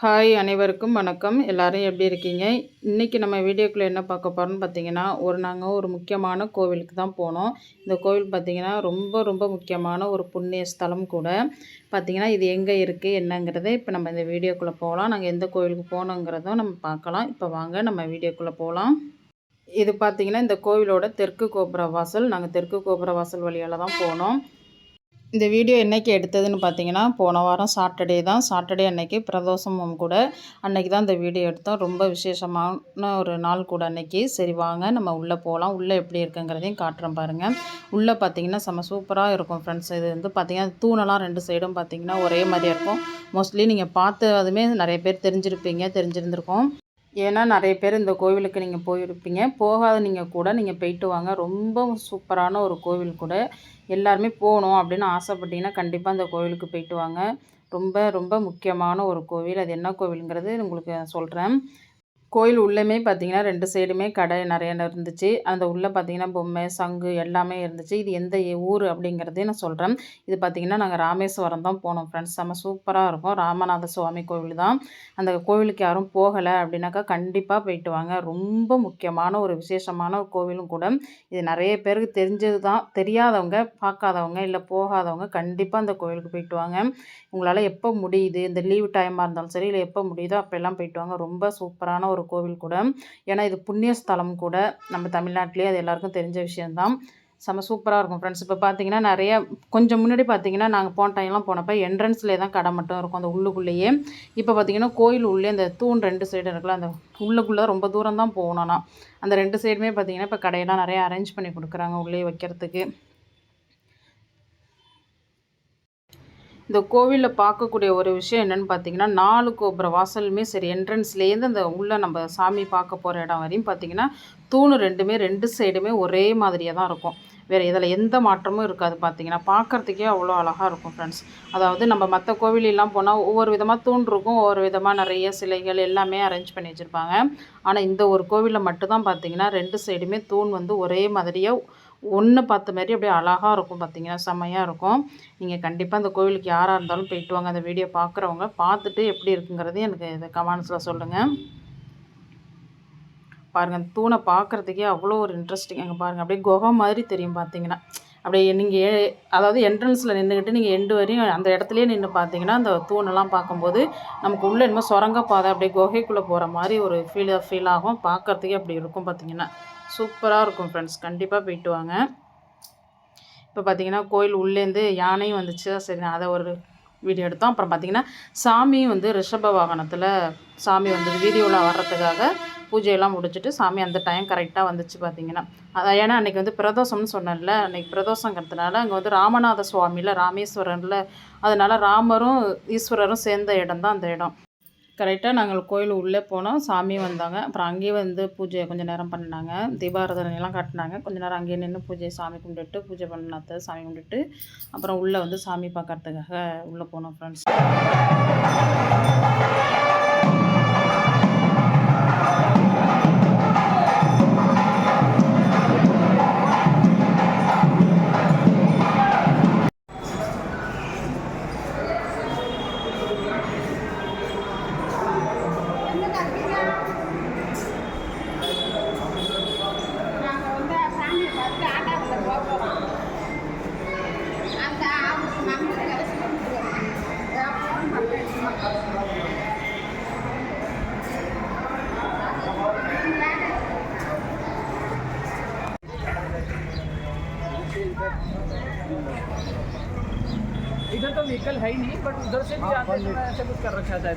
Hi அனைவருக்கும் வணக்கம். எல்லோரும் எப்படி இருக்கீங்க? இன்றைக்கி நம்ம வீடியோக்குள்ளே என்ன பார்க்க போகிறோம்னு பார்த்தீங்கன்னா ஒரு நாங்கள் ஒரு முக்கியமான கோவிலுக்கு தான் போனோம். இந்த கோவில் பார்த்திங்கன்னா ரொம்ப ரொம்ப முக்கியமான ஒரு புண்ணிய ஸ்தலம் கூட. பார்த்திங்கன்னா இது எங்கே இருக்குது என்னங்கிறத இப்போ நம்ம இந்த வீடியோக்குள்ளே போகலாம். நாங்கள் எந்த கோவிலுக்கு போகணுங்கிறதும் நம்ம பார்க்கலாம். இப்போ வாங்க நம்ம வீடியோக்குள்ளே போகலாம். இது பார்த்திங்கன்னா இந்த கோவிலோட தெற்கு கோபுர வாசல். நாங்கள் தெற்கு கோபுர வாசல் வழியால் தான் போனோம். இந்த வீடியோ என்றைக்கு எடுத்ததுன்னு பார்த்தீங்கன்னா போன வாரம் சாட்டர்டே தான். சாட்டர்டே அன்னைக்கு பிரதோஷமும் கூட அன்னைக்கு தான் இந்த வீடியோ எடுத்தோம். ரொம்ப விசேஷமான ஒரு நாள் கூட அன்னைக்கு. சரி வாங்க. நம்ம உள்ளே போகலாம் உள்ளே எப்படி இருக்குங்கிறதையும் காட்டுறோம் பாருங்கள் உள்ளே பார்த்தீங்கன்னா செம்ம சூப்பராக இருக்கும் ஃப்ரெண்ட்ஸ் இது வந்து பார்த்திங்கன்னா தூணெல்லாம் ரெண்டு சைடும் பார்த்திங்கன்னா ஒரே மாதிரியாக இருக்கும். மோஸ்ட்லி நீங்கள் பார்த்து அதுவுமே நிறைய பேர் தெரிஞ்சிருப்பீங்க தெரிஞ்சிருந்திருக்கோம். ஏன்னா நிறைய பேர் இந்த கோவிலுக்கு நீங்கள் போயிருப்பீங்க. போகாத நீங்கள் கூட நீங்கள் போயிட்டு வாங்க. ரொம்ப சூப்பரான ஒரு கோவில் கூட. எல்லாருமே போகணும் அப்படின்னு ஆசைப்பட்டீங்கன்னா கண்டிப்பாக அந்த கோவிலுக்கு போயிட்டு வாங்க. ரொம்ப ரொம்ப முக்கியமான ஒரு கோவில். அது என்ன கோவிலுங்கிறது உங்களுக்கு சொல்கிறேன் கோயில் உள்ளேயுமே பார்த்தீங்கன்னா ரெண்டு சைடுமே கடை நிறைய இருந்துச்சு. அந்த உள்ளே பார்த்தீங்கன்னா பொம்மை சங்கு எல்லாமே இருந்துச்சு. இது எந்த ஊர் அப்படிங்கிறதையும் நான் சொல்கிறேன் இது பார்த்திங்கன்னா நாங்கள் ராமேஸ்வரம் தான் போனோம் ஃப்ரெண்ட்ஸ் செம்ம சூப்பராக இருக்கும். ராமநாத சுவாமி கோவில் தான். அந்த கோவிலுக்கு யாரும் போகலை அப்படின்னாக்கா கண்டிப்பாக போயிட்டு வாங்க. ரொம்ப முக்கியமான ஒரு விசேஷமான ஒரு கோவிலும் கூட. இது நிறைய பேருக்கு தெரிஞ்சது தான். தெரியாதவங்க பார்க்காதவங்க இல்லை போகாதவங்க கண்டிப்பாக அந்த கோவிலுக்கு போயிட்டு வாங்க. உங்களால் எப்போ முடியுது? இந்த லீவ் டைமாக இருந்தாலும் சரி இல்லை எப்போ முடியுதோ அப்போல்லாம் போயிட்டு வாங்க. ரொம்ப சூப்பரான ஒரு கோவில் கூட. ஏன்னா இது புண்ணிய ஸ்தலம் கூட. நம்ம தமிழ்நாட்டிலே அது எல்லாருக்கும் தெரிஞ்ச விஷயந்தான் செம்ம சூப்பராக இருக்கும் ஃப்ரெண்ட்ஸ் இப்போ பார்த்தீங்கன்னா நிறைய கொஞ்சம் முன்னாடி பார்த்தீங்கன்னா நாங்கள் போன டைம்லாம் போனப்போ என்ட்ரன்ஸ்லேயே தான் கடை மட்டும் இருக்கும் அந்த உள்ளுக்குள்ளேயே. இப்போ பார்த்தீங்கன்னா கோயில் உள்ளே அந்த தூண் ரெண்டு சைடு இருக்குல்ல அந்த உள்ளுக்குள்ளே ரொம்ப தூரம் தான் போகணும்னா. அந்த ரெண்டு சைடுமே பார்த்தீங்கன்னா இப்போ கடையெல்லாம் நிறைய அரேஞ்ச் பண்ணி கொடுக்குறாங்க உள்ளே வைக்கிறதுக்கு. இந்த கோவிலில் பார்க்கக்கூடிய ஒரு விஷயம் என்னென்னு பார்த்தீங்கன்னா நாலு கோபுர வாசலுமே சரி என்ட்ரன்ஸ்லேருந்து அந்த உள்ளே நம்ம சாமி பார்க்க போகிற இடம் வரையும் பார்த்தீங்கன்னா தூணு ரெண்டுமே ரெண்டு சைடுமே ஒரே மாதிரியாக தான் இருக்கும். வேறு இதில் எந்த மாற்றமும் இருக்காது பார்த்தீங்கன்னா பார்க்குறதுக்கே அவ்வளோ அழகாக இருக்கும் ஃப்ரெண்ட்ஸ் அதாவது நம்ம மற்ற கோவிலெலாம் போனால் ஒவ்வொரு விதமாக தூண் இருக்கும் ஒவ்வொரு விதமாக நிறைய சிலைகள் எல்லாமே அரேஞ்ச் பண்ணி வச்சுருப்பாங்க. ஆனால் இந்த ஒரு கோவிலில் மட்டும்தான் பார்த்தீங்கன்னா ரெண்டு சைடுமே தூண் வந்து ஒரே மாதிரியாக ஒன்று பார்த்த மாதிரி அப்படியே அழகாக இருக்கும் பார்த்தீங்கன்னா செம்மையாக இருக்கும். நீங்கள் கண்டிப்பாக அந்த கோவிலுக்கு யாராக இருந்தாலும் போயிட்டு வாங்க. அந்த வீடியோ பார்க்குறவங்க பார்த்துட்டு எப்படி இருக்குங்கிறதையும் எனக்கு இதை கமெண்ட்ஸில் சொல்லுங்கள் பாருங்கள் அந்த தூணை பார்க்குறதுக்கே அவ்வளோ ஒரு இன்ட்ரெஸ்டிங் அங்கே பாருங்கள் அப்படியே குகை மாதிரி தெரியும் பார்த்தீங்கன்னா. அப்படியே நீங்கள் அதாவது என்ட்ரன்ஸில் நின்றுக்கிட்டு நீங்கள் எண்டு வரையும் அந்த இடத்துலையே நின்று பார்த்தீங்கன்னா அந்த தூணெல்லாம் பார்க்கும்போது நமக்கு உள்ளே என்னமோ சுரங்க பாதை அப்படியே குகைக்குள்ளே போகிற மாதிரி ஒரு ஃபீல் ஃபீல் ஆகும். பார்க்குறதுக்கே அப்படி இருக்கும் பார்த்தீங்கன்னா. சூப்பராக இருக்கும் ஃப்ரெண்ட்ஸ் கண்டிப்பாக போயிட்டு வாங்க. இப்போ பார்த்தீங்கன்னா கோயில் உள்ளேருந்து யானையும் வந்துச்சு. சரி நான் அதை ஒரு வீடியோ எடுத்தோம். அப்புறம் பார்த்திங்கன்னா சாமியும் வந்து ரிஷப வாகனத்தில் சாமி வந்து வீடியோவில் வர்றதுக்காக பூஜையெல்லாம் முடிச்சுட்டு சாமி அந்த டைம் கரெக்டாக வந்துச்சு பார்த்தீங்கன்னா அதான் ஏன்னா அன்றைக்கி வந்து பிரதோஷம்னு சொன்னேன்ல. அன்றைக்கி பிரதோஷங்கிறதுனால அங்கே வந்து ராமநாத சுவாமியில் ராமேஸ்வரனில் அதனால் ராமரும் ஈஸ்வரரும் சேர்ந்த இடம் தான் அந்த இடம். கரெக்டாக நாங்கள் கோயில் உள்ளே போனோம். சாமி வந்தாங்க. அப்புறம் அங்கேயே வந்து பூஜை கொஞ்சம் நேரம் பண்ணாங்க தீபாரதனையெல்லாம் காட்டினாங்க. கொஞ்சம் நேரம் அங்கேயே நின்று பூஜை சாமி கும்பிட்டுட்டு பூஜை பண்ணாத்த சாமி கும்பிட்டுட்டு அப்புறம் உள்ளே வந்து சாமி பார்க்கறதுக்காக உள்ளே போனோம் ஃப்ரெண்ட்ஸ் इधर तो व्हीकल है ही नहीं बट उधर से भी आते समय ऐसे कुछ कर रखा था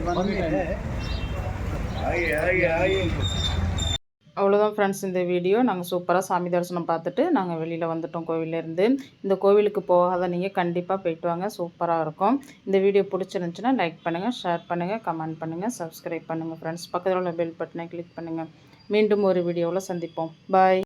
அவ்வளோதான் ஃப்ரெண்ட்ஸ் இந்த வீடியோ நாங்கள் சூப்பராக சாமி தரிசனம் பார்த்துட்டு நாங்கள் வெளியில் வந்துட்டோம் கோவிலேருந்து இந்த கோவிலுக்கு போகாத நீங்கள் கண்டிப்பாக போயிட்டு வாங்க சூப்பராக இருக்கும் இந்த வீடியோ பிடிச்சிருந்துச்சுன்னா லைக் பண்ணுங்கள் ஷேர் பண்ணுங்கள் கமெண்ட் பண்ணுங்கள் சப்ஸ்கிரைப் பண்ணுங்கள் ஃப்ரெண்ட்ஸ் பக்கத்தில் உள்ள பெல் பட்டனை கிளிக் பண்ணுங்கள் மீண்டும் ஒரு வீடியோவில் சந்திப்போம் பாய்